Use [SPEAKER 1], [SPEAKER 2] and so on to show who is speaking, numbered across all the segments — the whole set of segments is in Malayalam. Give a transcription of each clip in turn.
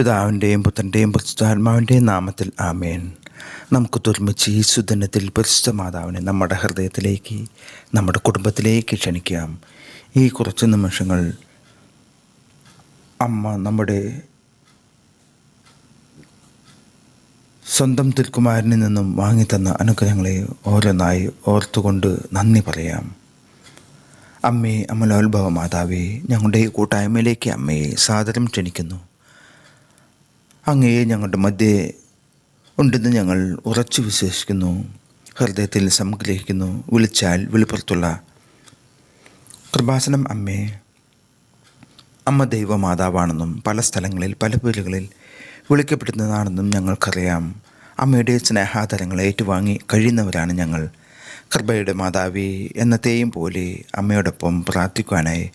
[SPEAKER 1] പിതാവിന്റെയും പുത്രന്റെയും പരിശുദ്ധാത്മാവിന്റെയും നാമത്തിൽ ആമേൻ. നമുക്ക് തുരുമിച്ച് ഈ സുദിനത്തിൽ പരിശുദ്ധ മാതാവിനെ നമ്മുടെ ഹൃദയത്തിലേക്ക് നമ്മുടെ കുടുംബത്തിലേക്ക് ക്ഷണിക്കാം. ഈ കുറച്ച് നിമിഷങ്ങൾ അമ്മ നമ്മുടെ സ്വന്തം തിരുക്കുമാരനിൽ നിന്നും വാങ്ങിത്തന്ന അനുഗ്രഹങ്ങളെ ഓരോന്നായി ഓർത്തുകൊണ്ട് നന്ദി പറയാം. അമ്മേ അമലോത്ഭവ മാതാവേ ഞങ്ങളുടെ കൂട്ടായ്മയിലേക്ക് അമ്മയെ സാദരം ക്ഷണിക്കുന്നു. അങ്ങയെ ഞങ്ങളുടെ മധ്യേ ഉണ്ടെന്ന് ഞങ്ങൾ ഉറച്ചു വിശ്വസിക്കുന്നു. ഹൃദയത്തിൽ സംഗ്രഹിക്കുന്നു. വിളിച്ചാൽ വെളിപ്പുറത്തുള്ള കൃപാസനം അമ്മേ. അമ്മ ദൈവമാതാവാണെന്നും പല സ്ഥലങ്ങളിൽ പല പേരുകളിൽ വിളിക്കപ്പെടുന്നതാണെന്നും ഞങ്ങൾക്കറിയാം. അമ്മയുടെ സ്നേഹാതരങ്ങൾ ഏറ്റുവാങ്ങി കഴിയുന്നവരാണ് ഞങ്ങൾ. കൃപയുടെ മാതാവി എന്നത്തെയും പോലെ അമ്മയോടൊപ്പം പ്രാർത്ഥിക്കുവാനായി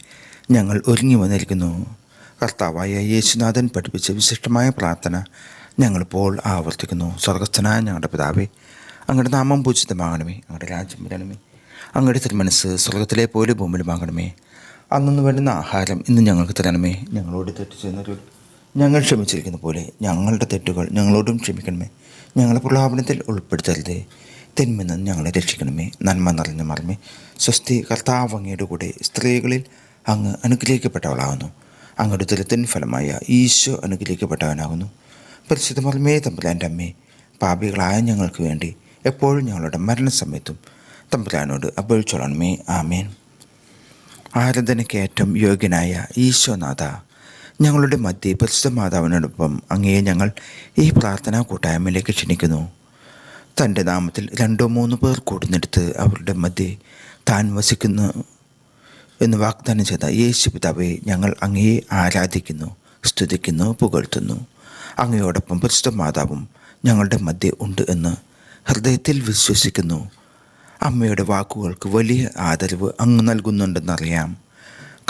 [SPEAKER 1] ഞങ്ങൾ ഒരുങ്ങി വന്നിരിക്കുന്നു. കർത്താവായ യേശുനാഥൻ പഠിപ്പിച്ച വിശിഷ്ടമായ പ്രാർത്ഥന ഞങ്ങളിപ്പോൾ ആവർത്തിക്കുന്നു. സ്വർഗസ്ഥനായ ഞങ്ങളുടെ പിതാവേ അങ്ങയുടെ നാമം പൂജിതമാകണമേ. അങ്ങയുടെ രാജ്യം വരണമേ. അങ്ങയുടെ തിരുമനസ് സ്വർഗത്തിലെ പോലെ ഭൂമിയിലുമാകണമേ. അന്നു വേണ്ടുന്ന ആഹാരം ഇന്ന് ഞങ്ങൾക്ക് തരണമേ. ഞങ്ങളോട് തെറ്റ് ചെയ്യുന്നവരോട് ഞങ്ങൾ ക്ഷമിച്ചിരിക്കുന്ന പോലെ ഞങ്ങളുടെ തെറ്റുകൾ ഞങ്ങളോടും ക്ഷമിക്കണമേ. ഞങ്ങളെ പ്രലാപനത്തിൽ ഉൾപ്പെടുത്തരുതേ. തിന്മെന്ന് ഞങ്ങളെ രക്ഷിക്കണമേ. നന്മ നിറഞ്ഞ മറമേ സ്വസ്തി കർത്താവ് അങ്ങയുടെ കൂടെ സ്ത്രീകളിൽ അങ്ങ് അനുഗ്രഹിക്കപ്പെട്ടവളാകുന്നു. അങ്ങയുടെ ദുരിതൻ ഫലമായ ഈശോ അനുഗ്രഹിക്കപ്പെട്ടവനാകുന്നു. പരിശുദ്ധ മർമ്മേ തമ്പുരാന്റെ അമ്മേ പാപികളായ ഞങ്ങൾക്ക് വേണ്ടി എപ്പോഴും ഞങ്ങളുടെ മരണസമയത്തും തമ്പുരാനോട് അപേക്ഷിച്ചോളണമേ. ആമേൻ. ആരാധനയ്ക്ക് ഏറ്റവും യോഗ്യനായ ഈശോനാഥ ഞങ്ങളുടെ മധ്യ പരിശുദ്ധ മാതാവിനോടൊപ്പം അങ്ങയെ ഞങ്ങൾ ഈ പ്രാർത്ഥനാ കൂട്ടായ്മയിലേക്ക് ക്ഷണിക്കുന്നു. തന്റെ നാമത്തിൽ രണ്ടോ മൂന്നോ പേർ കൂടുന്നെടുത്ത് അവരുടെ മധ്യേ താൻ വസിക്കുന്നു. എന്ന് വാഗ്ദാനം ചെയ്ത യേശു പിതാവെ ഞങ്ങൾ അങ്ങയെ ആരാധിക്കുന്നു സ്തുതിക്കുന്നു പുകഴ്ത്തുന്നു. അങ്ങയോടൊപ്പം പരിശുദ്ധ മാതാവും ഞങ്ങളുടെ മധ്യ ഉണ്ട് എന്ന് ഹൃദയത്തിൽ വിശ്വസിക്കുന്നു. അമ്മയുടെ വാക്കുകൾക്ക് വലിയ ആദരവ് അങ്ങ് നൽകുന്നുണ്ടെന്നറിയാം.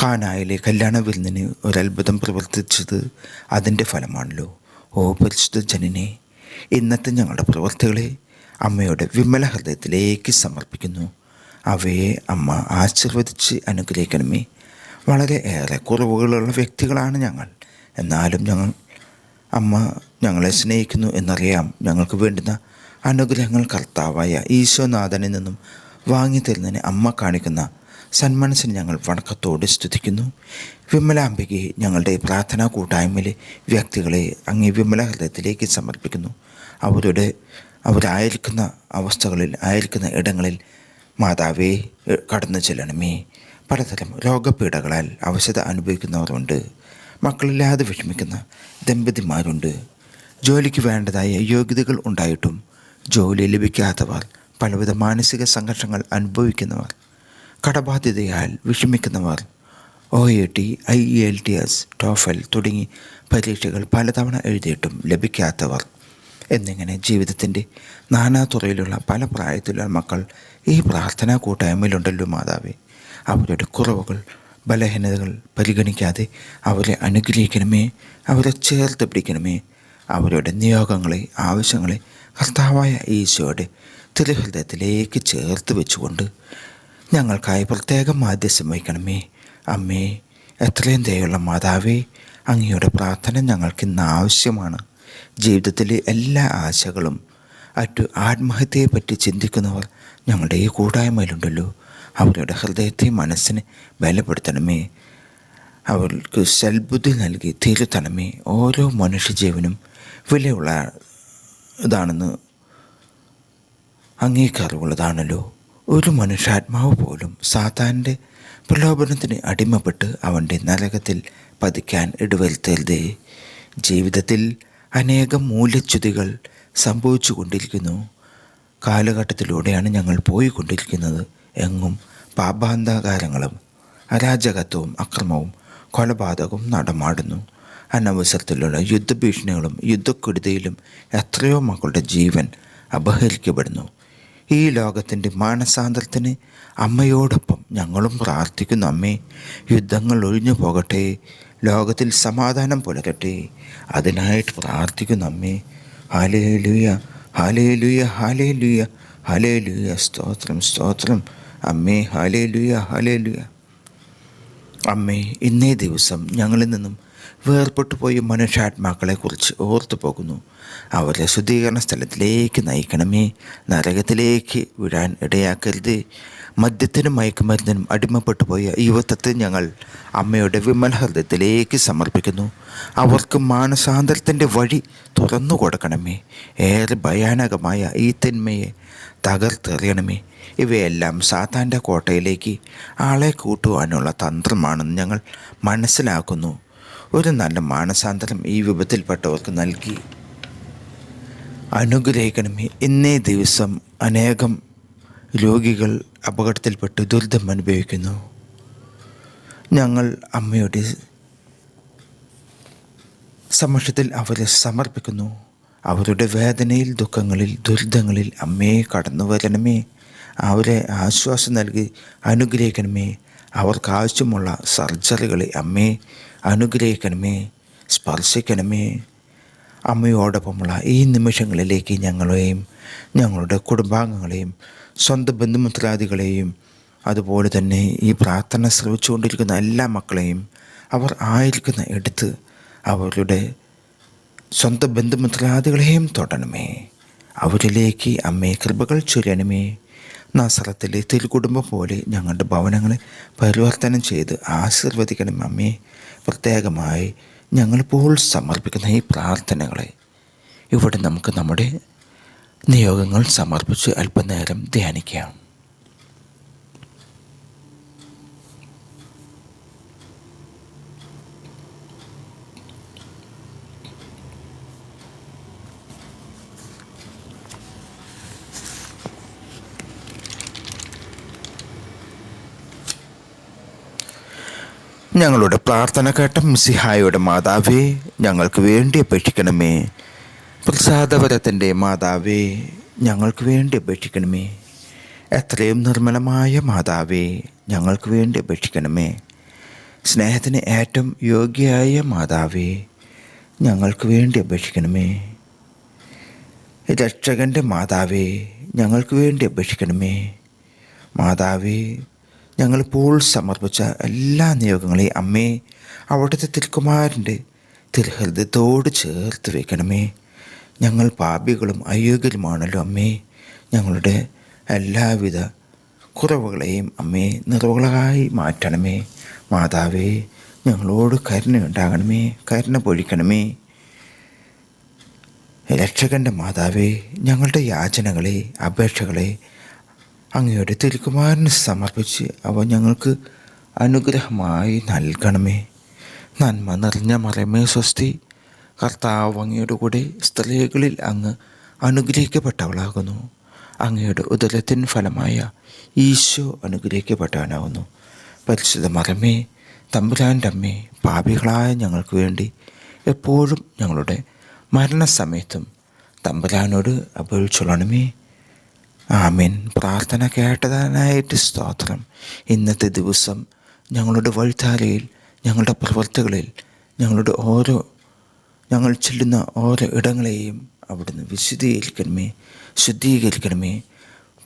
[SPEAKER 1] കാനായിലെ കല്യാണ വിരുന്നിന് ഒരത്ഭുതം പ്രവർത്തിച്ചത് അതിന്റെ ഫലമാണല്ലോ. ഓ പരിശുദ്ധ ജനനെ ഇന്നത്തെ ഞങ്ങളുടെ പ്രവർത്തികളെ അമ്മയുടെ വിമല ഹൃദയത്തിലേക്ക് സമർപ്പിക്കുന്നു. അവയെ അമ്മ ആശീർവദിച്ച് അനുഗ്രഹിക്കണമേ. വളരെ ഏറെ കുറവുകളുള്ള വ്യക്തികളാണ് ഞങ്ങൾ. എന്നാലും ഞങ്ങൾ അമ്മ ഞങ്ങളെ സ്നേഹിക്കുന്നു എന്നറിയാം. ഞങ്ങൾക്ക് വേണ്ടുന്ന അനുഗ്രഹങ്ങൾ കർത്താവായ ഈശോനാഥനിൽ നിന്നും വാങ്ങി വാങ്ങിത്തരുന്നതിന് അമ്മ കാണിക്കുന്ന സന്മനസ്സിന് ഞങ്ങൾ വണക്കത്തോടെ സ്തുതിക്കുന്നു. വിമലാംബികയെ ഞങ്ങളുടെ പ്രാർത്ഥനാ കൂട്ടായ്മയിലെ വ്യക്തികളെ അങ്ങേ വിമല ഹൃദയത്തിലേക്ക് സമർപ്പിക്കുന്നു. അവരുടെ അവരായിരിക്കുന്ന അവസ്ഥകളിൽ ആയിരിക്കുന്ന ഇടങ്ങളിൽ മാതാവേ കടന്നു ചെല്ലണമേ. പലതരം രോഗപീഠകളാൽ അവശത അനുഭവിക്കുന്നവരുണ്ട്. മക്കളില്ലാതെ വിഷമിക്കുന്ന ദമ്പതിമാരുണ്ട്. ജോലിക്ക് വേണ്ടതായ യോഗ്യതകൾ ഉണ്ടായിട്ടും ജോലി ലഭിക്കാത്തവർ പലവിധ മാനസിക സംഘർഷങ്ങൾ അനുഭവിക്കുന്നവർ കടബാധ്യതയാൽ വിഷമിക്കുന്നവർ O E T I L T S TOEFL തുടങ്ങി പരീക്ഷകൾ പലതവണ എഴുതിയിട്ടും ലഭിക്കാത്തവർ. എന്നിങ്ങനെ ജീവിതത്തിന്റെ നാനാതുറയിലുള്ള പല പ്രായത്തിലുള്ള മക്കൾ ഈ പ്രാർത്ഥനാ കൂട്ടായ്മയിലുണ്ടല്ലോ മാതാവേ. അവരുടെ കുറവുകൾ ബലഹീനതകൾ പരിഗണിക്കാതെ അവരെ അനുഗ്രഹിക്കണമേ അവരെ ചേർത്ത് പിടിക്കണമേ. അവരുടെ നിയോഗങ്ങളെ ആവശ്യങ്ങളെ കർത്താവായ ഈശോയുടെ തിരുഹൃദയത്തിലേക്ക് ചേർത്ത് വെച്ചുകൊണ്ട് ഞങ്ങൾക്കായി പ്രത്യേകം മാധ്യസ്ഥം വഹിക്കണമേ. അമ്മേ എത്രയും ദയുള്ള മാതാവേ അങ്ങയുടെ പ്രാർത്ഥന ഞങ്ങൾക്ക് ഇന്ന് ആവശ്യമാണ്. ജീവിതത്തിലെ എല്ലാ ആശകളും അറ്റു ആത്മഹത്യയെപ്പറ്റി ചിന്തിക്കുന്നവർ ഞങ്ങളുടെ ഈ കൂട്ടായ്മയിലുണ്ടല്ലോ അവരുടെ ഹൃദയത്തെ മനസ്സിനെ ബലപ്പെടുത്തണമേ. അവർക്ക് സൽബുദ്ധി നൽകി തിരുത്തണമേ ഓരോ മനുഷ്യജീവനും വിലയുള്ള ഇതാണെന്ന് അംഗീകാരമുള്ളതാണല്ലോ. ഒരു മനുഷ്യാത്മാവ് പോലും സാത്താന്റെ പ്രലോഭനത്തിന് അടിമപ്പെട്ട് അവന്റെ നരകത്തിൽ പതിക്കാൻ ഇടവരുത്തരുതേ. ജീവിതത്തിൽ അനേകം മൂല്യച്യുതികൾ സംഭവിച്ചു കൊണ്ടിരിക്കുന്നു. കാലഘട്ടത്തിലൂടെയാണ് ഞങ്ങൾ പോയിക്കൊണ്ടിരിക്കുന്നത് എങ്ങും പാപാന്താകാരങ്ങളും അരാജകത്വവും അക്രമവും കൊലപാതകവും നടമാടുന്നു. അനവസരത്തിലുള്ള യുദ്ധഭീഷണികളും യുദ്ധക്കെടുതിയിലും എത്രയോ മക്കളുടെ ജീവൻ അപഹരിക്കപ്പെടുന്നു. ഈ ലോകത്തിന്റെ മാനസാന്തരത്തിന് അമ്മയോടൊപ്പം ഞങ്ങളും പ്രാർത്ഥിക്കുന്നു അമ്മേ. യുദ്ധങ്ങൾ ഒഴിഞ്ഞു പോകട്ടെ. ലോകത്തിൽ സമാധാനം പുലരട്ടെ അതിനായിട്ട് പ്രാർത്ഥിക്കുന്നു അമ്മേ. ഹാലേ ലുയ ഹാലേ ലുയ ഹാലേ ലുയ ഹാലേ ലുയ സ്തോത്രം സ്തോത്രം. അമ്മേ ഹാലേ ലുയ ഹാലേ ലുയ അമ്മേ ഇന്നേ ദിവസം ഞങ്ങളിൽ നിന്നും വേർപെട്ടു പോയ മനുഷ്യാത്മാക്കളെക്കുറിച്ച് ഓർത്തു പോകുന്നു. അവരെ ശുദ്ധീകരണ സ്ഥലത്തിലേക്ക് നയിക്കണമേ. നരകത്തിലേക്ക് വിടാൻ ഇടയാക്കരുത്. മദ്യത്തിനും മയക്കുമരുന്നിനും അടിമപ്പെട്ടു പോയ യുവത്വത്തെ ഞങ്ങൾ അമ്മയുടെ വിമൽ ഹൃദയത്തിലേക്ക് സമർപ്പിക്കുന്നു. അവർക്ക് മാനസാന്തരത്തിന്റെ വഴി തുറന്നു കൊടുക്കണമേ ഏറെ ഭയാനകമായ ഈ തിന്മയെ തകർത്തെറിയണമേ. ഇവയെല്ലാം സാത്താന്റെ കോട്ടയിലേക്ക് ആളെ കൂട്ടുവാനുള്ള തന്ത്രമാണെന്ന് ഞങ്ങൾ മനസ്സിലാക്കുന്നു. ഒരു നല്ല മാനസാന്തരം ഈ വിപത്തിൽപ്പെട്ടവർക്ക് നൽകി. അനുഗ്രഹിക്കണമേ. ഇന്നേ ദിവസം അനേകം രോഗികൾ അപകടത്തിൽപ്പെട്ട് ദുരിതം അനുഭവിക്കുന്നു. ഞങ്ങൾ അമ്മയുടെ സമക്ഷത്തിൽ അവരെ സമർപ്പിക്കുന്നു. അവരുടെ വേദനയിൽ ദുഃഖങ്ങളിൽ ദുരിതങ്ങളിൽ അമ്മയെ കടന്നു വരണമേ. അവരെ ആശ്വാസം നൽകി അനുഗ്രഹിക്കണമേ. അവർക്ക് ആവശ്യമുള്ള സർജറികളെ അമ്മയെ അനുഗ്രഹിക്കണമേ. സ്പർശിക്കണമേ. അമ്മയോടൊപ്പമുള്ള ഈ നിമിഷങ്ങളിലേക്ക് ഞങ്ങളെയും ഞങ്ങളുടെ കുടുംബാംഗങ്ങളെയും സ്വന്തം ബന്ധുമിത്രാദികളെയും അതുപോലെ തന്നെ ഈ പ്രാർത്ഥന ശ്രമിച്ചുകൊണ്ടിരിക്കുന്ന എല്ലാ മക്കളെയും അവർ ആയിരിക്കുന്ന എടുത്ത് അവരുടെ സ്വന്തം ബന്ധുമിത്രാദികളെയും തൊടണമേ. അവരിലേക്ക് അമ്മേ കൃപകൾ ചൊല്ലണമേ നസറത്തിലെ തിരുകുടുംബം പോലെ ഞങ്ങളുടെ ഭവനങ്ങളെ പരിവർത്തനം ചെയ്ത് ആശീർവദിക്കണം അമ്മേ. പ്രത്യേകമായി ഞങ്ങളിപ്പോൾ സമർപ്പിക്കുന്ന ഈ പ്രാർത്ഥനകളെ. ഇവിടെ നമുക്ക് നമ്മുടെ നിയോഗങ്ങൾ സമർപ്പിച്ച് അല്പനേരം ധ്യാനിക്കാം. ഞങ്ങളുടെ പ്രാർത്ഥന കേട്ട മിസിഹായുടെ മാതാവേ ഞങ്ങൾക്ക് വേണ്ടി അപേക്ഷിക്കണമേ. പ്രസാദവരത്തിന്റെ മാതാവേ ഞങ്ങൾക്ക് വേണ്ടി അപേക്ഷിക്കണമേ. എത്രയും നിർമ്മലമായ മാതാവേ ഞങ്ങൾക്ക് വേണ്ടി അപേക്ഷിക്കണമേ. സ്നേഹത്തിന് ഏറ്റവും യോഗ്യയായ മാതാവേ ഞങ്ങൾക്ക് വേണ്ടി അപേക്ഷിക്കണമേ. രക്ഷകന്റെ മാതാവേ ഞങ്ങൾക്ക് വേണ്ടി അപേക്ഷിക്കണമേ. മാതാവേ ഞങ്ങളിപ്പോൾ സമർപ്പിച്ച എല്ലാ നിയോഗങ്ങളെയും അമ്മേ അവിടുത്തെ തിരുക്കുമാരന്റെ തിരുഹൃദയത്തോട് ചേർത്ത് വെക്കണമേ. ഞങ്ങൾ പാപികളും അയോഗ്യരുമാണല്ലോ അമ്മേ. ഞങ്ങളുടെ എല്ലാവിധ കുറവുകളെയും അമ്മേ നിറവുകളായി മാറ്റണമേ. മാതാവേ ഞങ്ങളോട് കരുണ ഉണ്ടാകണമേ കരുണ പൊഴിക്കണമേ രക്ഷകന്റെ മാതാവേ ഞങ്ങളുടെ യാചനകളെ അപേക്ഷകളെ അങ്ങയുടെ തിരുക്കുമാരന് സമർപ്പിച്ച് അവ ഞങ്ങൾക്ക് അനുഗ്രഹമായി നൽകണമേ. നന്മ നിറഞ്ഞ മറമേ സ്വസ്തി. കർത്താവ് അങ്ങയുടെ കൂടെ സ്ത്രീകളിൽ അങ്ങ് അനുഗ്രഹിക്കപ്പെട്ടവളാകുന്നു. അങ്ങയുടെ ഉദരത്തിൻ ഫലമായ ഈശോ അനുഗ്രഹിക്കപ്പെട്ടവനാകുന്നു പരിശുദ്ധ മറമേ തമ്പുരാന്റെ അമ്മേ പാപികളായ ഞങ്ങൾക്ക് വേണ്ടി എപ്പോഴും ഞങ്ങളുടെ മരണസമയത്തും തമ്പുരാനോട് അപേക്ഷിച്ചോളണമേ. ആമീൻ. പ്രാർത്ഥന കേട്ടതാനായിട്ട് സ്തോത്രം. ഇന്നത്തെ ദിവസം ഞങ്ങളുടെ വഴിധാരയിൽ ഞങ്ങളുടെ പ്രവൃത്തികളിൽ ഞങ്ങളുടെ ഓരോ ഞങ്ങൾ ചെല്ലുന്ന ഓരോ ഇടങ്ങളെയും അവിടുന്ന് വിശുദ്ധീകരിക്കണമേ ശുദ്ധീകരിക്കണമേ.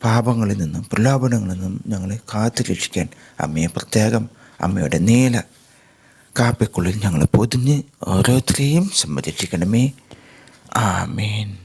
[SPEAKER 1] പാപങ്ങളിൽ നിന്നും പ്രലോഭനങ്ങളിൽ നിന്നും ഞങ്ങളെ കാത്തു രക്ഷിക്കാൻ അമ്മയെ പ്രത്യേകം അമ്മയുടെ നീല കാപ്പിക്കുള്ളിൽ ഞങ്ങൾ പൊതിഞ്ഞ് ഓരോരുത്തരെയും സംരക്ഷിക്കണമേ. ആമേൻ.